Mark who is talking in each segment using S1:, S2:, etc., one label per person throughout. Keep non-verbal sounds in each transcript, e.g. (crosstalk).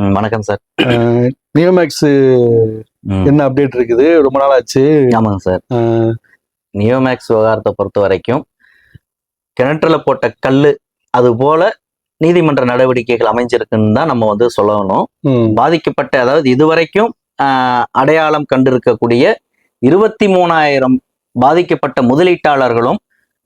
S1: ம், வணக்கம் சார்.
S2: நியோமேக்ஸ் என்ன அப்டேட் இருக்குது? ரொம்ப நாள் ஆச்சு
S1: ஆமாங்க சார். நியோமேக்ஸ் விவகாரத்தை பொறுத்த வரைக்கும் கிணற்றுல போட்ட கல்லு அது போல நீதிமன்ற நடவடிக்கைகள் அமைஞ்சிருக்குன்னு தான் நம்ம வந்து சொல்லணும். பாதிக்கப்பட்ட அதாவது இதுவரைக்கும் அடையாளம் கண்டிருக்கக்கூடிய இருபத்தி மூணாயிரம் பாதிக்கப்பட்ட முதலீட்டாளர்களும்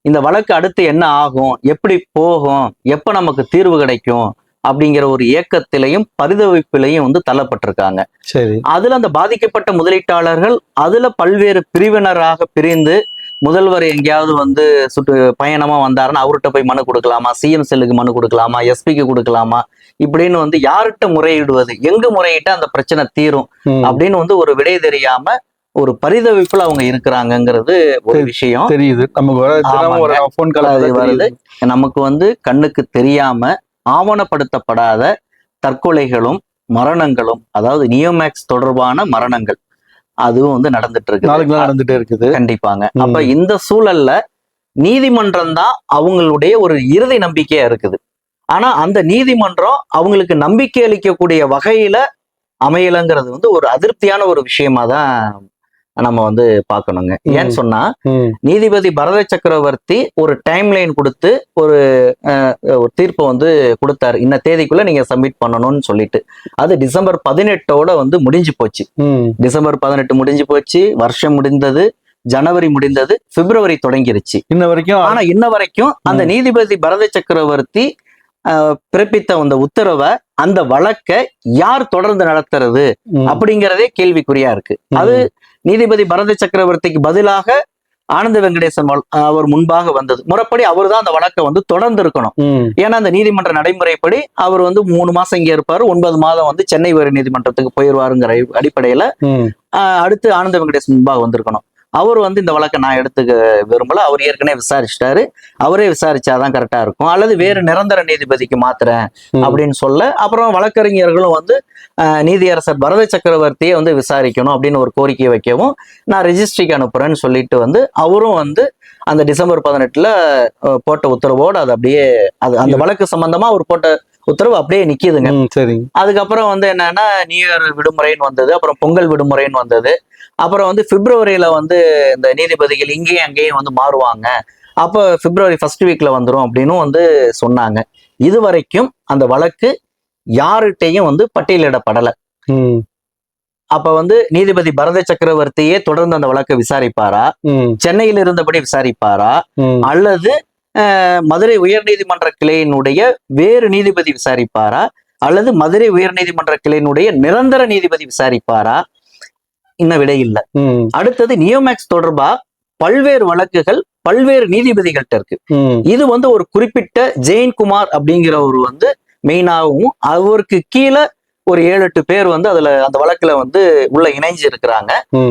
S1: இந்த வழக்கு அடுத்து என்ன ஆகும் எப்படி போகும் எப்ப நமக்கு தீர்வு கிடைக்கும் அப்படிங்கிற ஒரு ஏக்கத்திலையும் பரிதவிப்பிலையும் வந்து தள்ளப்பட்டிருக்காங்க.
S2: சரி.
S1: அதுல அந்த பாதிக்கப்பட்ட முதலீட்டாளர்கள் அதுல பல்வேறு பிரிவினராக பிரிந்து முதல்வர் எங்கேயாவது வந்து சுற்று பயணமா வந்தாருன்னா அவர்கிட்ட போய் மனு கொடுக்கலாமா? சிஎம் செல்லுக்கு மனு கொடுக்கலாமா? எஸ்பிக்கு கொடுக்கலாமா? இப்படின்னு வந்து யார்கிட்ட முறையிடுவது? எங்க முறையிட்டா அந்த பிரச்சனை தீரும்? அப்படின்னு வந்து ஒரு விடை தெரியாம ஒரு பரிதவிப்புல அவங்க இருக்கிறாங்கிறது ஒரு விஷயம்.
S2: தெரியுது. நமக்கு
S1: வருது. நமக்கு வந்து கண்ணுக்கு தெரியாம ஆவணப்படுத்தப்படாத தற்கொலைகளும் மரணங்களும் அதாவது நியோமேக்ஸ் தொடர்பான மரணங்கள் அதுவும் வந்து நடந்துட்டு இருக்கு
S2: நடந்துட்டே இருக்குது.
S1: கண்டிப்பாங்க. அப்ப இந்த சூழல்ல நீதிமன்றம் தான் அவங்களுடைய ஒரு இறுதி நம்பிக்கையா இருக்குது. ஆனா அந்த நீதிமன்றம் அவங்களுக்கு நம்பிக்கை அளிக்கக்கூடிய வகையில அமையலைங்கிறது வந்து ஒரு அதிருப்தியான ஒரு விஷயமா தான் நம்ம வந்து பார்க்கணுங்க. ஏன்னு. சொன்னா நீதிபதி பரத சக்கரவர்த்தி ஒரு டைம் லைன் கொடுத்து ஒரு தீர்ப்பை வந்து கொடுத்தாரு. இந்த தேதிக்குள்ள நீங்க சப்மிட் பண்ணணும்னு சொல்லிட்டு. அது டிசம்பர் பதினெட்டோட வந்து முடிஞ்சு போச்சு. டிசம்பர் பதினெட்டு முடிஞ்சு போச்சு. வருஷம் முடிந்தது. ஜனவரி முடிந்தது. பிப்ரவரி தொடங்கிருச்சு.
S2: இன்ன வரைக்கும்
S1: ஆனா இன்ன வரைக்கும் அந்த. நீதிபதி பரத சக்கரவர்த்தி பிறப்பித்த அந்த உத்தரவை அந்த வழக்கை யார் தொடர்ந்து நடத்துறது அப்படிங்கிறதே கேள்விக்குறியா இருக்கு. அது நீதிபதி பரத சக்கரவர்த்திக்கு பதிலாக ஆனந்த வெங்கடேசன் அவர் முன்பாக வந்தது. முறைப்படி அவர் தான் அந்த வழக்கை வந்து தொடர்ந்து இருக்கணும் ஏன்னா அந்த நீதிமன்ற நடைமுறைப்படி அவர் வந்து மூணு மாசம் இங்க இருப்பாரு. ஒன்பது மாதம் வந்து சென்னை உயர் நீதிமன்றத்துக்கு போயிருவாருங்கிற அடிப்படையில அடுத்து ஆனந்த வெங்கடேசன் முன்பாக வந்திருக்கணும். அவர் வந்து இந்த வழக்கை நான் எடுத்துக்க விரும்பல. அவர் ஏற்கனவே விசாரிச்சிட்டாரு. அவரே விசாரிச்சாதான் கரெக்டா இருக்கும். அல்லது வேறு நிரந்தர நீதிபதிக்கு மாத்துறேன் அப்படின்னு சொல்ல அப்புறம் வழக்கறிஞர்களும் வந்து நீதியரசர் பரத சக்கரவர்த்தியே வந்து விசாரிக்கணும் அப்படின்னு ஒரு கோரிக்கை வைக்கவும் நான் ரெஜிஸ்ட்ரிக்கு அனுப்புறேன்னு சொல்லிட்டு வந்து அவரும் வந்து அந்த டிசம்பர் பதினெட்டுல போட்ட உத்தரவோடு அது அப்படியே அது அந்த வழக்கு சம்பந்தமா அவர் போட்ட உத்தரவு அப்படியே நிக்கிதுங்க.
S2: சரிங்க.
S1: அதுக்கப்புறம் வந்து என்னன்னா நியூ இயர் விடுமுறைன்னு வந்தது. அப்புறம் பொங்கல் விடுமுறைன்னு வந்தது. அப்புறம் வந்து பிப்ரவரியில வந்து இந்த நீதிபதிகள் இங்கேயும் அங்கேயும் வந்து மாறுவாங்க. அப்போ பிப்ரவரி ஃபர்ஸ்ட் வீக்ல வந்துரும் அப்படின்னு வந்து சொன்னாங்க. இது வரைக்கும் அந்த வழக்கு யார்கிட்டையும் வந்து பட்டியலிடப்படல. அப்ப வந்து நீதிபதி பரத சக்கரவர்த்தியே தொடர்ந்து அந்த வழக்கை விசாரிப்பாரா? சென்னையில் இருந்தபடி விசாரிப்பாரா? அல்லது மதுரை உயர்நீதிமன்ற கிளையினுடைய வேறு நீதிபதி விசாரிப்பாரா? அல்லது மதுரை உயர்நீதிமன்ற கிளையினுடைய நிரந்தர நீதிபதி விசாரிப்பாரா? இன்னும் விடை இல்லை. அடுத்தது நியோமேக்ஸ் தொடர்பா? பல்வேறு வழக்குகள் பல்வேறு நீதிபதிகள்கிட்ட இருக்கு. இது வந்து ஒரு குறிப்பிட்ட ஜெயன்குமார் அப்படிங்கிறவர் வந்து மெயினாகவும் அவருக்கு கீழே ஒரு ஏழு எட்டு பேர் வந்து அதுல அந்த வழக்குல வந்து உள்ள இணைஞ்சு இருக்கிறாங்க.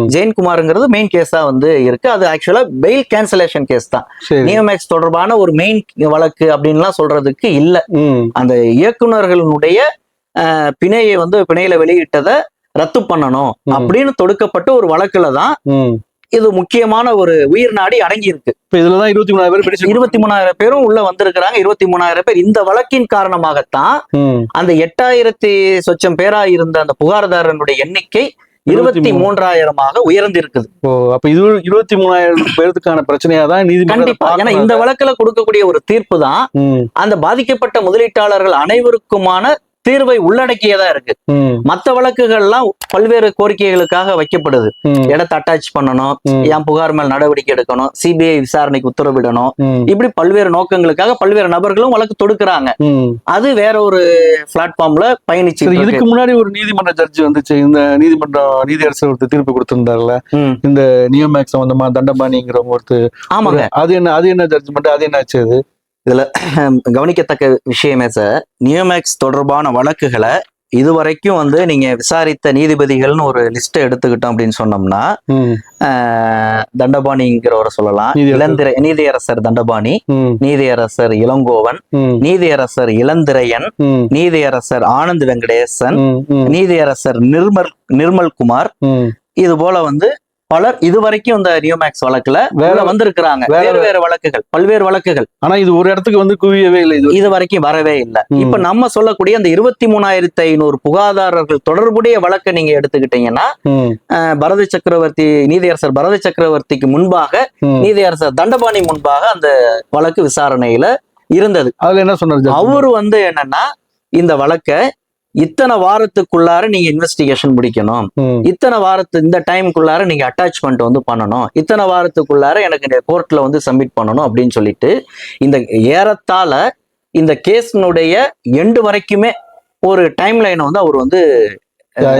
S1: ஜெயன்குமார்ங்கிறது மெயின் கேஸா வந்து இருக்கு. அது ஆக்சுவலா பெயில் கேன்சலேஷன் கேஸ் தான். நியோமேக்ஸ் தொடர்பான ஒரு மெயின் வழக்கு அப்படின்லாம் சொல்றதுக்கு இல்ல. அந்த இயக்குனர்களுடைய அஹ், பிணையை வந்து பிணையில வெளியிட்டதை ரத்து பண்ணணும். அப்படின்னு தொடுக்கப்பட்ட ஒரு வழக்குல தான். இது முக்கியமான ஒரு உயிர் நாடி அடங்கி இருக்கு.
S2: இதுலதான் இருபத்தி மூணாயிரம் பேர்
S1: இருபத்தி மூணாயிரம் பேரும் உள்ள வந்திருக்கிறாங்க. இருபத்தி மூணாயிரம் பேர். இந்த வழக்கின் காரணமாகத்தான் அந்த எட்டாயிரத்தி சொச்சம் பேரா இருந்த அந்த புகார்தாரனுடைய எண்ணிக்கை இருபத்தி மூன்றாயிரமாக உயர்ந்திருக்குது.
S2: ஓ அப்ப இது இருபத்தி மூணாயிரம் பேருக்கான பிரச்சனையா தான்
S1: கண்டிப்பா. ஏன்னா இந்த வழக்குல கொடுக்கக்கூடிய ஒரு தீர்ப்பு தான் அந்த பாதிக்கப்பட்ட முதலீட்டாளர்கள் அனைவருக்குமான தீர்வை உள்ளடக்கியதா இருக்கு. மத்த வழக்குகள்லாம் பல்வேறு கோரிக்கைகளுக்காக வைக்கப்படுது. இடத்தை அட்டாச் பண்ணணும் என் புகார் மேல் நடவடிக்கை எடுக்கணும் சிபிஐ விசாரணைக்கு உத்தரவிடணும். இப்படி பல்வேறு நோக்கங்களுக்காக பல்வேறு நபர்களும் வழக்கு தொடுக்கிறாங்க. அது வேற ஒரு பிளாட்ஃபார்ம்ல பயணிச்சு
S2: இதுக்கு முன்னாடி ஒரு நீதிமன்ற ஜட்ஜி வந்துச்சு. இந்த நீதிமன்றம் நீதியரசர் ஒருத்தர் தீர்ப்பு கொடுத்திருந்தாருல. இந்த நியோமேக்ஸ் சம்பந்தமா தண்டபாணிங்கிற ஒருத்தர்.
S1: ஆமாங்க.
S2: அது என்ன அது என்ன ஜட்ஜ்மெண்ட் அது என்னாச்சு அது? (clears throat)
S1: கவனிக்கத்தக்க விஷயமே சார் நியோமேக்ஸ் தொடர்பான வழக்குகளை இதுவரைக்கும் வந்து நீங்க விசாரித்த நீதிபதிகள்னு ஒரு லிஸ்ட் எடுத்துக்கிட்டோம் அப்படின்னு சொன்னோம்னா தண்டபாணிங்கிறவரை சொல்லலாம். இளந்திர நீதியரசர் தண்டபாணி நீதியரசர் இளங்கோவன் நீதியரசர் இளந்திரையன் நீதியரசர் ஆனந்த் வெங்கடேசன் நீதியரசர் நிர்மல் நிர்மல் குமார் இது போல வந்து பலர் இதுவரைக்கும் இந்த நியோமேக்ஸ் வழக்குல
S2: வேற
S1: வந்திருக்கிறாங்க
S2: வேற-
S1: வேறு வழக்குகள் பல்வேறு வழக்குகள்
S2: ஆனா இது ஒரு இடத்துக்கு வந்து குவியவே இல்லை இது
S1: வரைக்கும் வரவே இல்லை. இப்ப நம்ம சொல்லக்கூடிய அந்த இருபத்தி மூணாயிரத்தி ஐநூறு புகாதாரர்கள் தொடர்புடைய வழக்கை நீங்க எடுத்துக்கிட்டீங்கன்னா பரத சக்கரவர்த்தி நீதியரசர் பரத சக்கரவர்த்திக்கு முன்பாக. நீதியரசர் தண்டபாணி முன்பாக அந்த வழக்கு விசாரணையில இருந்தது
S2: அதுல என்ன சொன்னார்?
S1: அவரு வந்து என்னன்னா இந்த வழக்க இத்தனை வாரத்துக்குள்ளார நீங்க இன்வெஸ்டிகேஷன் முடிக்கணும். இத்தனை வாரத்து இந்த டைமுக்குள்ளார நீங்க அட்டாச்மெண்ட் வந்து பண்ணணும். இத்தனை வாரத்துக்குள்ளார எனக்கு இந்த கோர்ட்ல வந்து சப்மிட் பண்ணணும் அப்படின்னு சொல்லிட்டு இந்த ஏறத்தாழ இந்த கேஸினுடைய எண்டு வரைக்குமே ஒரு டைம் லைனை வந்து அவர் வந்து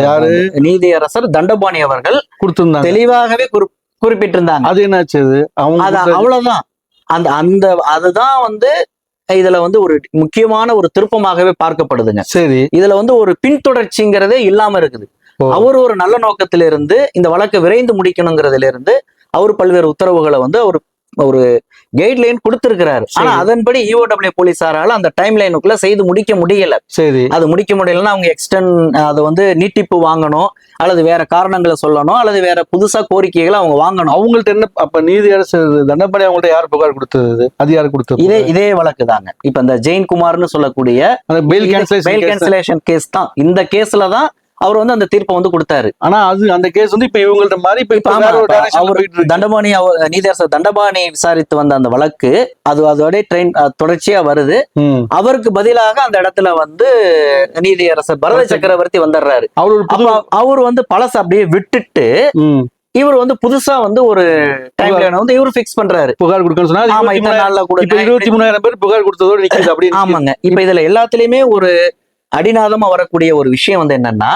S2: யாரு?
S1: நீதியரசர் தண்டபாணி அவர்கள்
S2: கொடுத்திருந்தாங்க.
S1: தெளிவாகவே குறி- குறிப்பிட்டிருந்தாங்க.
S2: அது என்னாச்சு அவங்க
S1: அவ்வளவுதான். அந்த அந்த அதுதான் வந்து இதுல வந்து ஒரு முக்கியமான ஒரு திருப்பமாகவே பார்க்கப்படுதுங்க.
S2: சரி.
S1: இதுல வந்து ஒரு பின்தொடர்ச்சிங்கிறதே இல்லாம இருக்குது. அவர் ஒரு நல்ல நோக்கத்தில இருந்து இந்த வழக்கை விரைந்து முடிக்கணுங்கிறதுல இருந்து அவர் பல்வேறு உத்தரவுகளை வந்து அவர் ஒரு கைட்லைன் கொடுத்திருக்கிறாரு. ஆனா. அதன்படி E இஓடபிள்யூ போலீசாரால அந்த டைம் லைனுக்குள்ள செய்து முடிக்க முடியல.
S2: சரி.
S1: அது முடிக்க முடியலன்னா அவங்க எக்ஸ்டன் அதை வந்து நீட்டிப்பு வாங்கணும் அல்லது வேற காரணங்களை சொல்லணும் அல்லது வேற புதுசா கோரிக்கைகளை அவங்க வாங்கணும்.
S2: அவங்கள்ட்ட என்ன அப்ப நீதி அரசு தண்டப்படி அவங்கள்ட்ட யார் புகார் கொடுத்தது? அது யார் கொடுத்தது?
S1: இதே இதே வழக்கு தாங்க. இப்ப இந்த ஜெயின் குமார்னு சொல்லக்கூடிய
S2: கேன்சலேஷன்
S1: கேஸ் தான். இந்த கேஸ்ல தான் அவர் வந்து அந்த தீர்ப்பை வந்து கொடுத்தாரு.
S2: ஆனா அது அந்த கேஸ் வந்து இப்ப இவங்கள்ட்ட மாதிரி இப்ப
S1: அவரு தண்டபாணி அவ- நீதியரசர் தண்டபாணி விசாரித்து வந்த அந்த வழக்கு அது அதோட ட்ரெயின் தொடர்ச்சியா வருது. அவருக்கு பதிலாக அந்த இடத்துல வந்து நீதியரசர் பரத சக்கரவர்த்தி வந்துடுறாரு.
S2: அவர்
S1: அவர் வந்து பழச அப்படியே விட்டுட்டு இவர் வந்து புதுசா வந்து ஒரு டைம் வந்து இவர் ஃபிக்ஸ் பண்றாரு.
S2: புகார் கொடுக்கணும்னு சொன்னா
S1: ஆமா
S2: மூணாயிரம்
S1: நாள்ல
S2: இப்ப
S1: கொடுங்க
S2: இருபத்தி மூணாயிரம் பேர் புகார் கொடுத்ததோட நிக்குது அப்படியே நிக்குது.
S1: ஆமாங்க. இப்ப இதுல எல்லாத்துலயுமே ஒரு அடிநாதமா வரக்கூடிய ஒரு விஷயம் வந்து என்னன்னா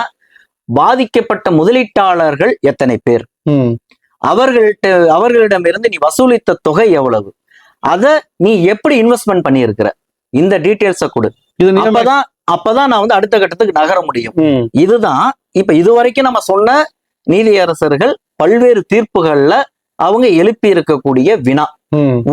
S1: பாதிக்கப்பட்ட முதலீட்டாளர்கள் எத்தனை பேர்? அவர்கள்ட்ட அவர்களிடமிருந்து நீ வசூலித்த தொகை எவ்வளவு? அத நீ எப்படி இன்வெஸ்ட்மெண்ட் பண்ணியிருக்கிற? இந்த டீட்டெயில்ஸ கொடு. அப்பதான் அப்பதான் நான் வந்து அடுத்த கட்டத்துக்கு நகர முடியும். இதுதான் இப்ப இதுவரைக்கும் நம்ம சொன்ன நீதியரசர்கள் பல்வேறு தீர்ப்புகள்ல அவங்க எழுப்பி இருக்கக்கூடிய வினா.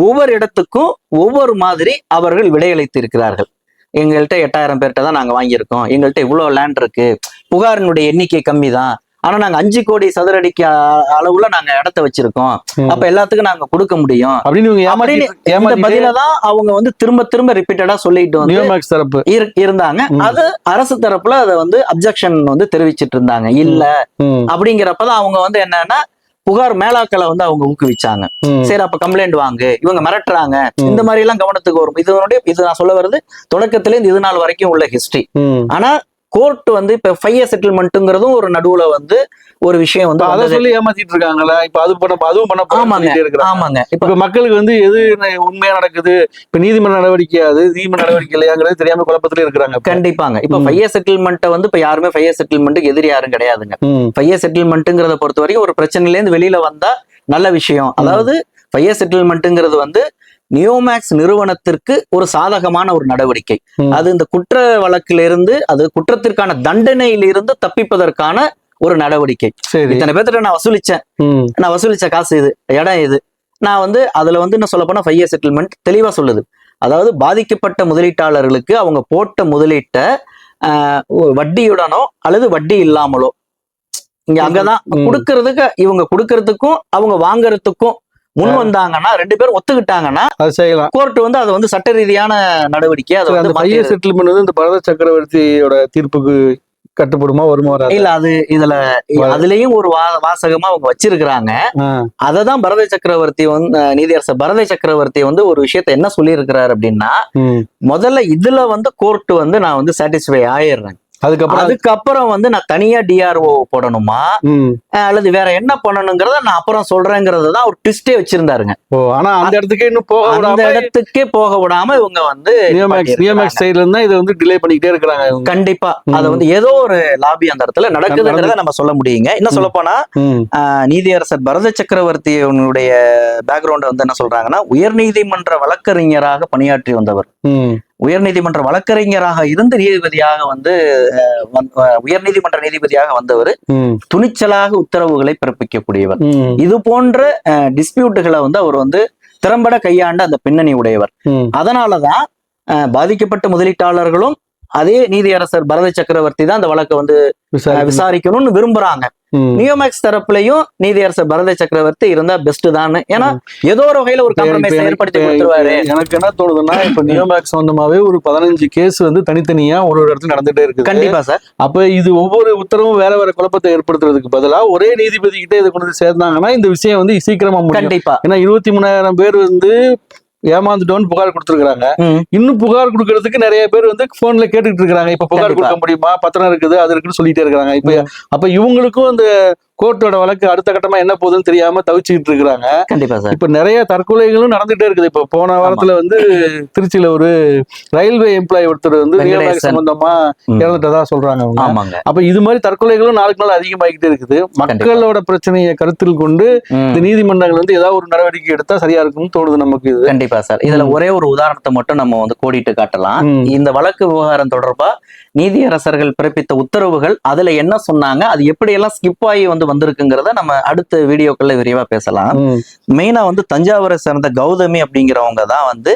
S1: ஒவ்வொரு இடத்துக்கும் ஒவ்வொரு மாதிரி அவர்கள் விடையளித்து இருக்கிறார்கள். எங்கள்கிட்ட எட்டாயிரம் பேர்கிட்ட தான் நாங்க வாங்கியிருக்கோம். எங்கள்கிட்ட இவ்வளவு லேண்ட் இருக்கு. புகாரினுடைய எண்ணிக்கை கம்மி தான் ஆனா நாங்க அஞ்சு கோடி சதுரடிக்கு அ- அளவுல நாங்க இடத்த வச்சிருக்கோம். அப்ப எல்லாத்துக்கும் நாங்க கொடுக்க முடியும். இந்த பதில தான் அவங்க வந்து திரும்ப திரும்ப ரிப்பீட்டடா சொல்லிட்டு வந்து
S2: தரப்பு.
S1: இரு- இருந்தாங்க. அது அரசு தரப்புல அதை வந்து அப்ஜெக்ஷன் வந்து தெரிவிச்சிட்டு இருந்தாங்க. இல்ல. அப்படிங்கிறப்பதான் அவங்க வந்து என்னன்னா புகார் மேலாக்களை வந்து அவங்க ஊக்குவிச்சாங்க. சரி அப்ப கம்ப்ளைண்ட் வாங்கு. இவங்க மிரட்டுறாங்க. இந்த மாதிரி எல்லாம் கவனத்துக்கு வரும். இதனுடைய இது நான் சொல்ல வருது தொடக்கத்துல இருந்து இது நாள் வரைக்கும் உள்ள ஹிஸ்டரி. ஆனா கோர்ட் வந்து இப்ப ஃபைவ் இயர் செட்டில்மெண்ட்டுங்கிறதும் ஒரு நடுவுல வந்து ஒரு விஷயம் வந்து
S2: அதை. சொல்லி ஏமாத்திட்டு இருக்காங்களா இப்ப அது பண்ண அதுவும் பண்ண
S1: ஆமாங்க. ஆமாங்க இப்ப
S2: மக்களுக்கு வந்து எது உண்மையா நடக்குது இப்ப நீதிமன்ற நடவடிக்கை அது நீதிமன்ற நடவடிக்கை இல்லையாங்கிறது தெரியாம குழப்பத்துல இருக்கிறாங்க.
S1: கண்டிப்பாங்க இப்ப. ஃபைவ் இயர் செட்டில்மெண்ட்டை வந்து இப்ப யாருமே ஃபைவ் இயர் செட்டில்மெண்ட்டுக்கு எதிரி யாரும் கிடையாதுங்க ஃபைவ் இயர் செட்டில்மெண்ட்டுங்கிறத பொறுத்த வரைக்கும் ஒரு பிரச்சனையில இருந்து வெளியில வந்தா நல்ல விஷயம் அதாவது ஃபைவ் இயர் செட்டில்மெண்ட்டுங்கிறது வந்து நியோமேக்ஸ் நிறுவனத்திற்கு ஒரு சாதகமான ஒரு நடவடிக்கை. அது இந்த குற்ற வழக்கிலிருந்து அது குற்றத்திற்கான தண்டனையிலிருந்து தப்பிப்பதற்கான ஒரு நடவடிக்கை.
S2: சரி.
S1: இத்தனை பேர்த்திட்ட நான் வசூலிச்சேன். நான் வசூலிச்ச காசு இது இடம் இது. நான் வந்து அதுல வந்து என்ன சொல்ல போனா ஃபைவ் இயர் செட்டில்மெண்ட் தெளிவா சொல்லுது. அதாவது பாதிக்கப்பட்ட முதலீட்டாளர்களுக்கு அவங்க போட்ட முதலீட்டை வட்டியுடனோ அல்லது வட்டி இல்லாமலோ. இங்க அங்கதான். கொடுக்கறதுக்கு இவங்க கொடுக்கறதுக்கும் அவங்க வாங்குறதுக்கும் முன். வந்தாங்கன்னா ரெண்டு பேரும் ஒத்துக்கிட்டாங்கன்னா
S2: அது செய்யலாம்.
S1: கோர்ட் வந்து அது வந்து சட்ட ரீதியான நடவடிக்கை அதை வந்து மாத்தி-
S2: செட்டில்மெண்ட் வந்து இந்த பரத சக்கரவர்த்தியோட தீர்ப்புக்கு கட்டுப்படுமா வருமா வராது?
S1: இல்ல அது இதுல அதுலயும் ஒரு வாசகமா அவங்க வச்சிருக்கிறாங்க. அததான் பரத சக்கரவர்த்தி வந்து நீதியரசர் பரத சக்கரவர்த்தி வந்து ஒரு விஷயத்த என்ன சொல்லியிருக்கிறாரு அப்படின்னா முதல்ல இதுல வந்து கோர்ட் வந்து நான் வந்து சாட்டிஸ்ஃபை ஆயிடுறேன்.
S2: அதுக்கப்புறம் அது-
S1: அதுக்கப்புறம் வந்து நான் தனியா டிஆர்ஓ போடணுமா? அல்லது வேற என்ன பண்ணணுங்கிறத நான் அப்புறம் சொல்றேங்கிறத தான் ஒரு ட்விஸ்டே வச்சிருந்தாருங்க.
S2: ஓ ஆனா அந்த இடத்துக்கே இன்னும் போக
S1: அந்த இடத்துக்கே போக விடாம இவங்க வந்து
S2: நியோமேக்ஸ் சைடுல இருந்தா இதை வந்து டிலே பண்ணிக்கிட்டே இருக்கிறாங்க.
S1: கண்டிப்பா. அத வந்து ஏதோ ஒரு லாபி அந்த இடத்துல நடக்குதுங்கிறத நம்ம சொல்ல முடியுங்க. இன்னும் சொல்ல போனா நீதியரசர் பரத சக்கரவர்த்தியினுடைய பேக்ரவுண்ட் வந்து என்ன சொல்றாங்கன்னா உயர்நீதிமன்ற வழக்கறிஞராக பணியாற்றி வந்தவர். உயர்நீதிமன்ற வழக்கறிஞராக இருந்து நீதிபதியாக வந்து உயர்நீதிமன்ற நீதிபதியாக வந்தவர் துணிச்சலாக உத்தரவுகளை பிறப்பிக்கக்கூடியவர். இது போன்ற டிஸ்பியூட்டுகளை வந்து அவர் வந்து திறம்பட கையாண்ட அந்த பின்னணி உடையவர். அதனாலதான் பாதிக்கப்பட்ட முதலீட்டாளர்களும் அதே நீதியரசர் பரத சக்கரவர்த்தி தான் அந்த வழக்கை வந்து விசாரிக்கணும்னு விரும்புறாங்க. நியோமேக்ஸ் தரப்புலயும் நீதியரசர் பரத சக்கரவர்த்தி இருந்தா பெஸ்ட் தான் ஏன்னா ஏதோ ஒரு வகையில ஒரு காம்ப்ரமைஸ் ஏற்படுத்தி கொடுத்துருவாரு.
S2: எனக்கு என்ன தோணுதுன்னா இப்ப நியோமேக்ஸ் சம்பந்தமாவே ஒரு பதினஞ்சு கேஸ் வந்து தனித்தனியா ஒரு ஒரு இடத்துல நடந்துட்டே இருக்குது.
S1: கண்டிப்பா சார்.
S2: அப்ப இது ஒவ்வொரு உத்தரவும் வேற வேற குழப்பத்தை ஏற்படுத்துறதுக்கு பதிலா ஒரே நீதிபதி கிட்ட இதை கொண்டு சேர்ந்தாங்கன்னா இந்த விஷயம் வந்து சீக்கிரமா
S1: கண்டிப்பா.
S2: ஏன்னா இருபத்தி மூணாயிரம் பேர் வந்து ஏமாந்துட்டோம்னு புகார் கொடுத்துருக்காங்க. இன்னும் புகார் கொடுக்கறதுக்கு நிறைய பேர் வந்து போன்ல கேட்டுட்டு இருக்காங்க இப்ப புகார். கொடுக்க முடியுமா பத்திரம் இருக்குது அது இருக்குன்னு சொல்லிட்டே இருக்காங்க இப்ப. அப்ப இவங்களுக்கும் அந்த கோர்ட்டோட வழக்கு அடுத்த கட்டமா என்ன போகுதுன்னு தெரியாம தவிச்சுக்கிட்டு இருக்கிறாங்க.
S1: கண்டிப்பா சார்.
S2: இப்ப நிறைய தற்கொலைகளும் நடந்துட்டே இருக்குது. இப்ப போன வாரத்துல வந்து திருச்சியில ஒரு ரயில்வே எம்ப்ளாயி ஒருத்தர் வந்து. நியமன சம்பந்தமா. இறந்துட்டதா சொல்றாங்க அவங்க. அப்ப இது மாதிரி தற்கொலைகளும் நாளுக்கு நாள் அதிகமாகிட்டே இருக்குது. மக்களோட பிரச்சனையை கருத்தில் கொண்டு. இந்த நீதிமன்றங்கள் வந்து ஏதாவது ஒரு நடவடிக்கை எடுத்தா சரியா இருக்கும்னு தோணுது நமக்கு இது.
S1: கண்டிப்பா சார். இதுல. ஒரே ஒரு உதாரணத்தை மட்டும் நம்ம வந்து கோடிட்டு காட்டலாம். இந்த வழக்கு விவகாரம் தொடர்பா நீதியரசர்கள் பிறப்பித்த உத்தரவுகள் அதுல என்ன சொன்னாங்க அது எப்படி எல்லாம் ஸ்கிப் ஆகி வந்து வந்திருக்குங்கிறத நம்ம அடுத்த வீடியோக்குள்ள விரிவா பேசலாம். மெயினா வந்து தஞ்சாவூரை சேர்ந்த கௌதமி அப்படிங்கிறவங்க தான் வந்து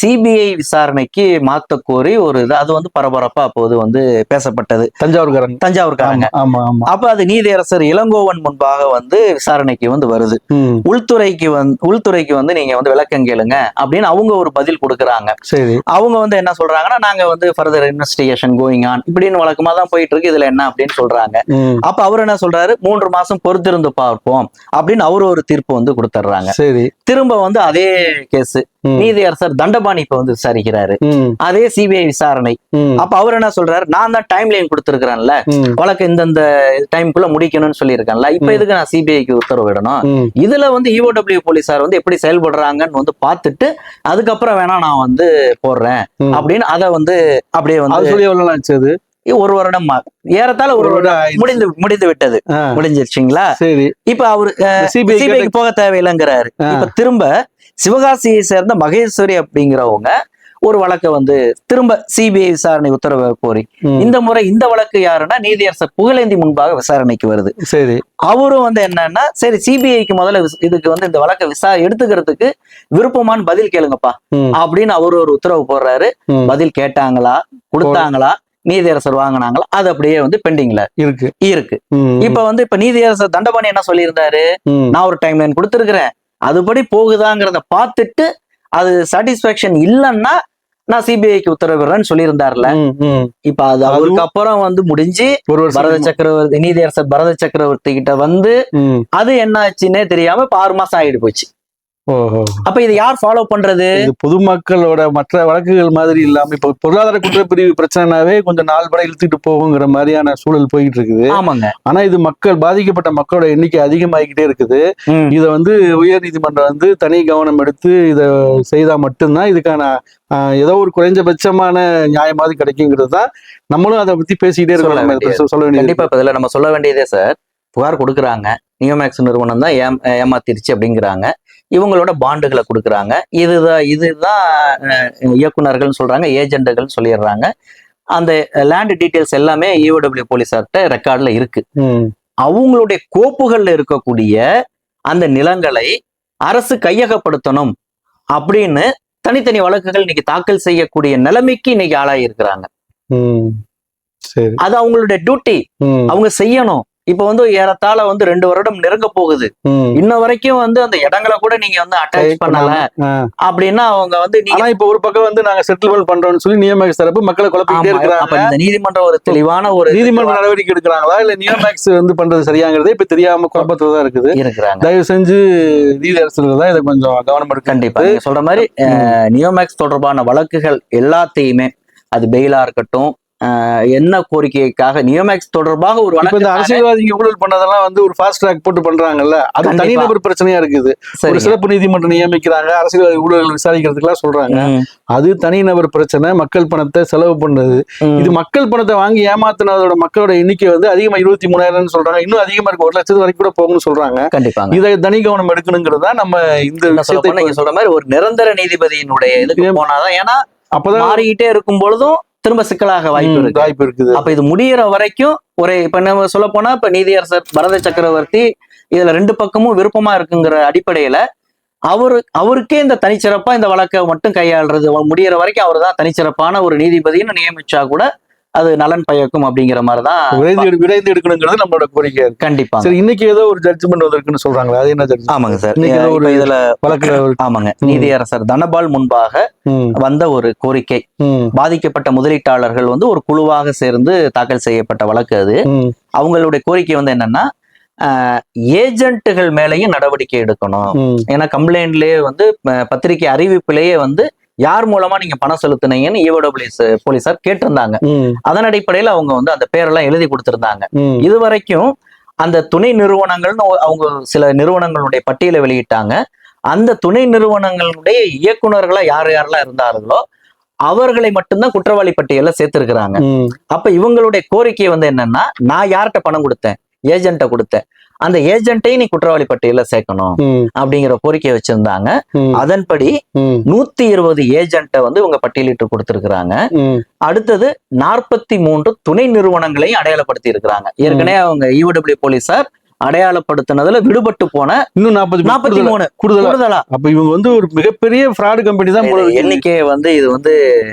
S1: சிபிஐ விசாரணைக்கு மாத்த கோரி ஒரு இது அது வந்து பரபரப்பா அப்போது வந்து பேசப்பட்டது.
S2: தஞ்சாவூர்காரங்க.
S1: தஞ்சாவூர்காரங்க. அப்ப அது நீதியரசர் இளங்கோவன் முன்பாக வந்து விசாரணைக்கு வந்து வருது. உள்துறைக்கு வந்து உள்துறைக்கு வந்து நீங்க வந்து விளக்கம் கேளுங்க அப்படின்னு அவங்க ஒரு பதில் கொடுக்குறாங்க.
S2: சரி.
S1: அவங்க வந்து என்ன சொல்றாங்கன்னா நாங்க வந்து ஃபர்தர் இன்வெஸ்டிகேஷன் கோயிங் ஆன் இப்படின்னு வழக்கமா தான் போயிட்டு இருக்கு இதுல என்ன அப்படின்னு சொல்றாங்க. அப்ப அவர் என்ன சொல்றாரு? மூன்று மாசம் பொறுத்திருந்து பார்ப்போம். அப்படின்னு அவர் ஒரு தீர்ப்பு வந்து கொடுத்துட்றாங்க
S2: சரி.
S1: திரும்ப வந்து அதே கேஸ். நீதியரசர் தண்டபாணி இப்ப வந்து விசாரிக்கிறாரு. அதே சிபிஐ விசாரணை. அப்ப அவர் என்ன சொல்றாரு நான் தான் டைம் லைன் கொடுத்துருக்கிறேன்ல. வழக்கு இந்தந்த டைம்குள்ள முடிக்கணும்னு சொல்லியிருக்கேன்ல இப்ப
S2: ம்.
S1: எதுக்கு நான் சிபிஐக்கு உத்தரவிடணும். இதுல வந்து E இஓடபிள்யூ போலீசார் வந்து எப்படி செயல்படுறாங்கன்னு வந்து பார்த்துட்டு அதுக்கப்புறம் வேணா நான் வந்து போடுறேன். அப்படின்னு அதை வந்து அப்படியே வந்து
S2: சொல்லி எவ்வளவு ஆச்சு
S1: ஒரு வருடம் ஏறத்தாழ ஒரு வருடம். முடிந்து முடிந்து விட்டது முடிஞ்சிருச்சுங்களா
S2: சரி
S1: இப்ப அவரு
S2: சிபிஐ
S1: சிபிஐக்கு போக தேவையில்லைங்கிறாரு. இப்ப திரும்ப சிவகாசியை சேர்ந்த மகேஸ்வரி அப்படிங்கிறவங்க ஒரு வழக்கை வந்து திரும்ப சிபிஐ விசாரணை உத்தரவை கோரி இந்த முறை இந்த வழக்கு யாருன்னா நீதியரசர் புகழேந்தி முன்பாக விசாரணைக்கு வருது.
S2: சரி.
S1: அவரும் வந்து என்னன்னா சரி சிபிஐக்கு முதல்ல இதுக்கு வந்து இந்த வழக்கை விசா எடுத்துக்கிறதுக்கு விருப்பமான்னு பதில் கேளுங்கப்பா. அப்படின்னு அவர் ஒரு உத்தரவு போடுறாரு. பதில் கேட்டாங்களா? கொடுத்தாங்களா? நீதியரசர் வாங்கினாங்களா? அது அப்படியே வந்து பெண்டிங்ல
S2: இருக்கு.
S1: இருக்கு. இப்ப வந்து இப்ப நீதியரசர் தண்டபாணி என்ன சொல்லியிருந்தாரு. நான் ஒரு டைம் லைன் கொடுத்துருக்கிறேன். அதுபடி போகுதாங்கிறத பார்த்துட்டு அது சாட்டிஸ்பாக்சன் இல்லைன்னா நான் சிபிஐக்கு உத்தரவிடுறேன்னு சொல்லியிருந்தாருல. இப்ப அது அவருக்கு அப்புறம் வந்து முடிஞ்சு
S2: ஒரு
S1: பரத சக்கரவர்த்தி நீதியரசர் பரத சக்கரவர்த்தி கிட்ட வந்து. அது என்ன ஆச்சுன்னே தெரியாம இப்ப ஆறு மாசம் ஆயிடு போச்சு அப்ப இது யார் ஃபாலோ பண்றது?
S2: பொதுமக்களோட மற்ற வழக்குகள் மாதிரி இல்லாம இப்ப பொருளாதார குற்றப்பிரிவு பிரச்சனைனாவே கொஞ்சம் நாள் படம் இழுத்துட்டு போகுங்கிற மாதிரியான சூழல் போயிட்டு இருக்குது
S1: ஆமாங்க.
S2: ஆனா இது மக்கள் பாதிக்கப்பட்ட மக்களோட எண்ணிக்கை அதிகமாகிக்கிட்டே இருக்குது. இத வந்து உயர் நீதிமன்றம் வந்து தனி கவனம் எடுத்து இத செய்தா மட்டும்தான் இதுக்கான ஏதோ ஒரு குறைஞ்சபட்சமான நியாயமாவது கிடைக்குங்கிறது தான் நம்மளும் அதை பத்தி பேசிக்கிட்டே இருக்கோம்
S1: வேண்டியது.
S2: சொல்ல வேண்டியது.
S1: கண்டிப்பா நம்ம சொல்ல வேண்டியதே சார். புகார் கொடுக்குறாங்க. நியோமேக்ஸ் நிறுவனம் தான் ஏம் ஏமாத்திருச்சு அப்படிங்கிறாங்க. இவங்களோட பாண்டுகளை கொடுக்குறாங்க. இதுதான் இதுதான் அஹ், இயக்குனர்கள்னு சொல்றாங்க ஏஜென்ட்டுகள் சொல்லிடுறாங்க. அந்த லேண்ட் டீடைல்ஸ் எல்லாமே E இஓடபிள்யூ போலீஸார்ட்ட ரெக்கார்ட்ல இருக்கு. அவங்களுடைய கோப்புகள்ல இருக்கக்கூடிய அந்த நிலங்களை அரசு கையகப்படுத்தணும் அப்படின்னு தனித்தனி வழக்குகள் இன்னைக்கு தாக்கல் செய்யக்கூடிய நிலைமைக்கு இன்னைக்கு ஆளாகி இருக்கிறாங்க
S2: ம். சரி.
S1: அது அவங்களுடைய டியூட்டி. அவங்க செய்யணும். இப்ப வந்து ஏறத்தாழ வந்து ரெண்டு வருடம் நெருங்க போகுது. இன்ன வரைக்கும் வந்து அந்த இடங்களை கூட நீங்க வந்து அட்டாச் பண்ணல. அப்படின்னா அவங்க வந்து நீங்க
S2: இப்ப ஒரு பக்கம் வந்து நாங்க செட்டில்மெண்ட் பண்றோம்னு சொல்லி நியமேக்ஸ் தரப்பு மக்களை குழப்பிக்கிட்டே
S1: ஆமா,
S2: இருக்கிறாங்க.
S1: இந்த நீதிமன்றம் ஒரு தெளிவான ஒரு
S2: நீதிமன்ற நடவடிக்கை எடுக்கிறாங்களா? இல்ல நியோமேக்ஸ் வந்து பண்றது சரியாங்கிறதே இப்ப தெரியாம குழப்பத்துல தான் இருக்குது.
S1: இருக்கிறாங்க.
S2: தயவு செஞ்சு நீதி அரசுகள் தான் இதை கொஞ்சம் கவனம் எடுக்க
S1: கண்டிப்பா. சொல்ற மாதிரி நியோமேக்ஸ் தொடர்பான வழக்குகள் எல்லாத்தையுமே அது பெயிலா இருக்கட்டும் என்ன கோரிக்கைக்காக நியோமேக்ஸ் தொடர்பாக ஒரு
S2: இந்த அரசியல்வாதிங்க ஊழல் பண்ணதெல்லாம் வந்து ஒரு ஃபாஸ்ட் ட்ராக் போட்டு பண்றாங்கல்ல அது
S1: கண்டிப்பா.
S2: தனிநபர் பிரச்சனையா இருக்குது. ஒரு. சிறப்பு நீதிமன்றம் நியமிக்கிறாங்க அரசியல்வாதி ஊழல்கள் விசாரிக்கிறதுக்கெல்லாம் சொல்றாங்க. அது தனிநபர் பிரச்சனை மக்கள் பணத்தை செலவு பண்றது. இது மக்கள் பணத்தை வாங்கி ஏமாத்தினதோட மக்களோட எண்ணிக்கை வந்து அதிகமா இருபத்தி மூணாயிரம்னு சொல்றாங்க. இன்னும் அதிகமா இருக்கு. ஒரு லட்சத்து வரைக்கும் கூட போகும்னு சொல்றாங்க.
S1: கண்டிப்பாங்க.
S2: இதை தனி கவனம் எடுக்கணுங்கிறது நம்ம இந்த விஷயத்தை
S1: நீங்க சொல்ற மாதிரி ஒரு நிரந்தர நீதிபதியினுடைய இதுக்கு? போனாதான். ஏன்னா
S2: அப்பதான்
S1: மாறிக்கிட்டே இருக்கும் பொழுதும் திரும்ப சிக்கலாக வாய்ப்பு இருக்கு.
S2: வாய்ப்பு இருக்குது.
S1: அப்ப இது முடியிற வரைக்கும் ஒரு இப்ப நம்ம சொல்ல போனா இப்ப நீதியரசர் பரத சக்கரவர்த்தி இதுல ரெண்டு பக்கமும் விருப்பமா இருக்குங்கிற அடிப்படையில அவரு அவருக்கே இந்த தனிச்சிறப்பா இந்த வழக்கை மட்டும் கையாளுறது. முடியிற வரைக்கும் அவர் தான் தனிச்சிறப்பான ஒரு நீதிபதின்னு நியமிச்சா கூட அது நலன் பயக்கும் அப்படிங்கிற மாதிரிதான்
S2: விரைந்து எடு- விரைந்து எடுக்கணுங்கிறது நம்மளோட கோரிக்கை.
S1: கண்டிப்பா
S2: சரி இன்னைக்கு ஏதோ ஒரு ஜட்ஜ்மெண்ட் வந்திருக்குன்னு சொல்றாங்களே அது என்ன ஜட்ஜ்
S1: ஆமாங்க சார்.
S2: ஏதோ ஒரு
S1: இதுல
S2: வழக்குல ஒரு-
S1: ஆமாங்க. நீதியரசர் தனபால் முன்பாக வந்த ஒரு கோரிக்கை. பாதிக்கப்பட்ட முதலீட்டாளர்கள் வந்து ஒரு குழுவாக சேர்ந்து தாக்கல் செய்யப்பட்ட வழக்கு அது. அவங்களுடைய கோரிக்கை வந்து என்னன்னா ஏஜென்ட்டுகள் மேலேயும் நடவடிக்கை எடுக்கணும். ஏன்னா கம்ப்ளைண்ட்லயே வந்து பத்திரிகை அறிவிப்பிலேயே வந்து யார் மூலமா நீங்க பணம் செலுத்துனீங்கன்னு ஈவோடபிள்யூஎஸ் போலீசார் கேட்டிருந்தாங்க. அதன் அடிப்படையில அவங்க வந்து அந்த பேரெல்லாம் எழுதி கொடுத்திருந்தாங்க. இது வரைக்கும் அந்த துணை நிறுவனங்கள்னு அவங்க சில நிறுவனங்களுடைய பட்டியலை வெளியிட்டாங்க. அந்த துணை நிறுவனங்களுடைய இயக்குனர்களா யார் யாரெல்லாம் இருந்தார்களோ அவர்களை மட்டும்தான் குற்றவாளி பட்டியல்ல சேர்த்திருக்கிறாங்க. அப்ப இவங்களுடைய கோரிக்கை வந்து என்னன்னா நான் யார்கிட்ட பணம் கொடுத்தேன்? ஏஜென்ட்ட கொடுத்தேன். அந்த ஏஜென்ட்டையும் நீ குற்றவாளி பட்டியல சேர்க்கணும் அப்படிங்கிற கோரிக்கை வச்சிருந்தாங்க. அதன்படி நூத்தி இருபது ஏஜென்ட்டை வந்து இவங்க பட்டியலிட்டு கொடுத்திருக்கிறாங்க. அடுத்தது நாற்பத்தி மூன்று துணை நிறுவனங்களையும் அடையாளப்படுத்தி இருக்கிறாங்க ஏற்கனவே அவங்க E ஈவடபிள்யூ போலீசார் அடையாளப்படுத்தினதுல விடுபட்டு போன
S2: இன்னும் நாற்பது
S1: நாற்பத்தி மூணு
S2: கூடுதலா? அப்ப இவங்க வந்து ஒரு மிகப்பெரிய ஃப்ராடு கம்பெனி தான் போல
S1: இது
S2: இருக்கு.
S1: எண்ணிக்கை வந்து இது வந்து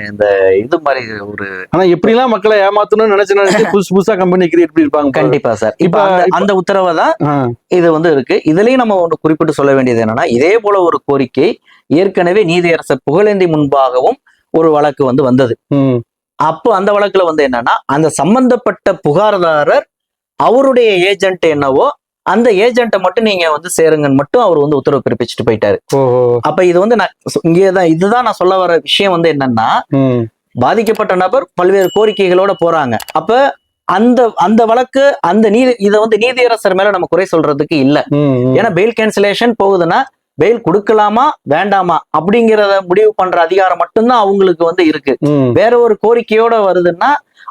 S1: இந்த இது மாதிரி ஒரு
S2: ஆனா எப்படிலாம் மக்களை ஏமாத்தணும்னு நினைச்சு நினைச்சு புதுசு புதுசா கம்பெனி கிரியேட் பண்ணிருப்பாங்க.
S1: கண்டிப்பா சார். இப்ப அந்த- உத்தரவை தான் இது வந்து இருக்கு. இதுலயும் நம்ம ஒன்று குறிப்பிட்டு சொல்ல வேண்டியது என்னன்னா இதே போல ஒரு கோரிக்கை ஏற்கனவே நீதியரசர் புகழேந்தி முன்பாகவும் ஒரு வழக்கு வந்து வந்தது. அப்போ அந்த வழக்குல வந்து என்னன்னா அந்த சம்பந்தப்பட்ட புகார்தாரர் அவருடைய ஏஜென்ட் என்னவோ அந்த ஏஜென்ட்டை மட்டும் நீங்க வந்து சேருங்கன்னு மட்டும் அவர் வந்து உத்தரவு பிறப்பிச்சுட்டு போயிட்டாரு. அப்ப இது வந்து நான் இங்கேதான் இதுதான் நான் சொல்ல வர விஷயம் வந்து என்னன்னா பாதிக்கப்பட்ட நபர் பல்வேறு கோரிக்கைகளோட போறாங்க. அப்ப அந்த அந்த வழக்கு அந்த நீதி இதை வந்து நீதியரசர் மேல நம்ம குறை சொல்றதுக்கு இல்ல. ஏன்னா பெயில் கேன்சலேஷன் போகுதுன்னா பெயில் கொடுக்கலாமா வேண்டாமா அப்படிங்கிறத முடிவு பண்ற அதிகாரம் மட்டும்தான் அவங்களுக்கு வந்து இருக்கு. வேற ஒரு கோரிக்கையோட வருதுன்னா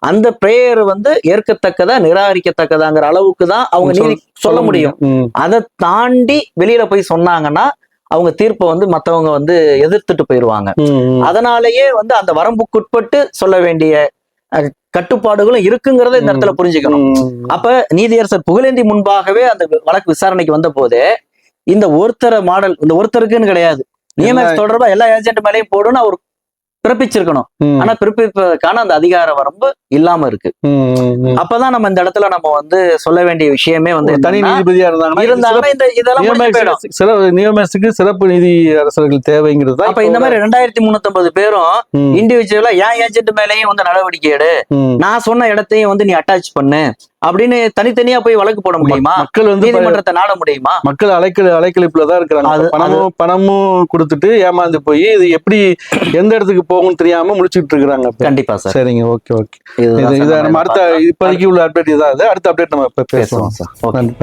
S1: அந்த பிரேயர் வந்து ஏற்கத்தக்கதா நிராகரிக்கத்தக்கதாங்கிற அளவுக்கு தான் அவங்க நீதி சொல்ல முடியும். அதை தாண்டி வெளியில போய் சொன்னாங்கன்னா அவங்க தீர்ப்பை வந்து மத்தவங்க வந்து எதிர்த்துட்டு போயிருவாங்க. அதனாலேயே வந்து அந்த வரம்புக்குட்பட்டு சொல்ல வேண்டிய கட்டுப்பாடுகளும் இருக்குங்கிறத இந்த இடத்துல புரிஞ்சுக்கணும். அப்ப நீதியரசர் புகழேந்தி முன்பாகவே அந்த வழக்கு விசாரணைக்கு வந்த போதே இந்த ஒருத்தர மாடல் இந்த ஒருத்தருக்குன்னு கிடையாது. நியமன தொடர்பா எல்லா ஏஜென்ட் மேலேயும் போடுன்னு அவர் பிறப்பிச்சிருக்கணும். ஆனா பிறப்பிப்பதற்கான அந்த அதிகார வரம்பு இல்லாம இருக்கு. அப்பதான் நம்ம இந்த இடத்துல நம்ம வந்து சொல்ல வேண்டிய விஷயமே வந்து
S2: தனி நீதிபதியா இருந்தாங்கன்னா
S1: இந்த இதெல்லாம்.
S2: நியமனத்துக்கு சிறப்பு நீதி அரசர்கள் தேவைங்கிறது
S1: அப்ப இந்த மாதிரி ரெண்டாயிரத்தி முன்னூத்தி பேரும்
S2: ம்,
S1: இண்டிவிஜுவலா என் ஏஜென்ட் மேலேயும் வந்து நடவடிக்கை எடு. நான் சொன்ன இடத்தையும் வந்து நீ அட்டாச் பண்ணு. அப்படின்னு தனித்தனியா போய் வழக்கு போட முடியுமா?
S2: மக்கள் வந்து
S1: நீதிமன்றத்தை நாட முடியுமா?
S2: மக்கள் அலைக்கல் அலைக்கழிப்புல தான் இருக்கிறாங்க. பணமும் பணமும் கொடுத்துட்டு ஏமாந்து போய் இது எப்படி எந்த இடத்துக்கு போகும்னு தெரியாம முழிச்சுட்டு இருக்கிறாங்க.
S1: கண்டிப்பா சார்.
S2: சரிங்க ஓகே ஓகே. இது
S1: நம்ம
S2: அடுத்த. இப்போதைக்கு உள்ள அப்டேட் இதான். இது அடுத்த அப்டேட் நம்ம பேசுவோம்
S1: சார்.
S2: நன்றி